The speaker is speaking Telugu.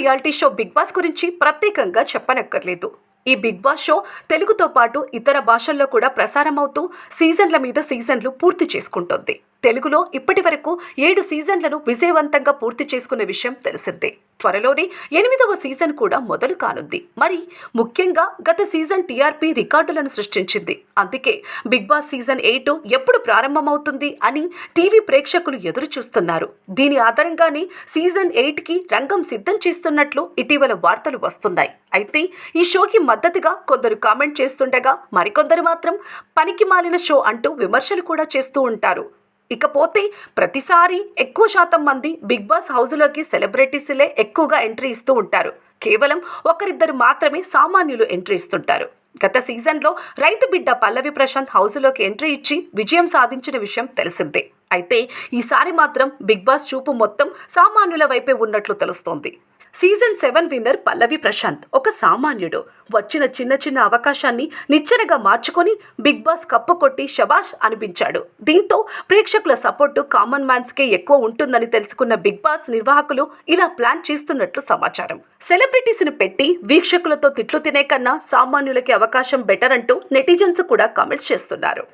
రియాలిటీ షో బిగ్ బాస్ గురించి ప్రత్యేకంగా చెప్పనక్కర్లేదు. ఈ బిగ్ బాస్ షో తెలుగుతో పాటు ఇతర భాషల్లో కూడా ప్రసారమవుతూ సీజన్ల మీద సీజన్లు పూర్తి చేసుకుంటుంది. తెలుగులో ఇప్పటి వరకు ఏడు సీజన్లను విజయవంతంగా పూర్తి చేసుకున్న విషయం తెలిసిందే. త్వరలోనే ఎనిమిదవ సీజన్ కూడా మొదలు కానుంది. మరి ముఖ్యంగా గత సీజన్ టీఆర్పీ రికార్డులను సృష్టించింది. అందుకే బిగ్ బాస్ సీజన్ ఎయిట్ ఎప్పుడు ప్రారంభమవుతుంది అని టీవీ ప్రేక్షకులు ఎదురు చూస్తున్నారు దీని ఆధారంగానే సీజన్ ఎయిట్కి రంగం సిద్ధం చేస్తున్నట్లు ఇటీవల వార్తలు వస్తున్నాయి. అయితే ఈ షోకి మద్దతుగా కొందరు కామెంట్ చేస్తుండగా మరికొందరు మాత్రం పనికి మాలిన షో అంటూ విమర్శలు కూడా చేస్తూ ఉంటారు. ఇకపోతే ప్రతిసారి ఎక్కువ శాతం మంది బిగ్ బాస్ హౌస్లోకి సెలబ్రిటీస్లే ఎక్కువగా ఎంట్రీ ఇస్తూ ఉంటారు. కేవలం ఒకరిద్దరు మాత్రమే సామాన్యులు ఎంట్రీ ఇస్తుంటారు. గత సీజన్లో రైతు బిడ్డ పల్లవి ప్రశాంత్ హౌస్లోకి ఎంట్రీ ఇచ్చి విజయం సాధించిన విషయం తెలిసిందే. అయితే ఈసారి మాత్రం బిగ్ బాస్ చూపు మొత్తం సామాన్యుల వైపే ఉన్నట్లు తెలుస్తోంది. Season seven winner Pallavi Prashanth ఒక సామాన్యుడు. వచ్చిన చిన్న చిన్న అవకాశాన్ని నిచ్చెనగా మార్చుకొని బిగ్ బాస్ కప్పు కొట్టి శబాష్ అనిపించాడు. దీంతో ప్రేక్షకుల సపోర్టు కామన్ మ్యాన్స్కే ఎక్కువ ఉంటుందని తెలుసుకున్న బిగ్ బాస్ నిర్వాహకులు ఇలా ప్లాన్ చేస్తున్నట్లు సమాచారం. సెలబ్రిటీస్ని పెట్టి వీక్షకులతో తిట్లు తినే కన్నా సామాన్యులకి అవకాశం బెటర్ అంటూ నెటిజన్స్ కూడా కామెంట్స్ చేస్తున్నారు.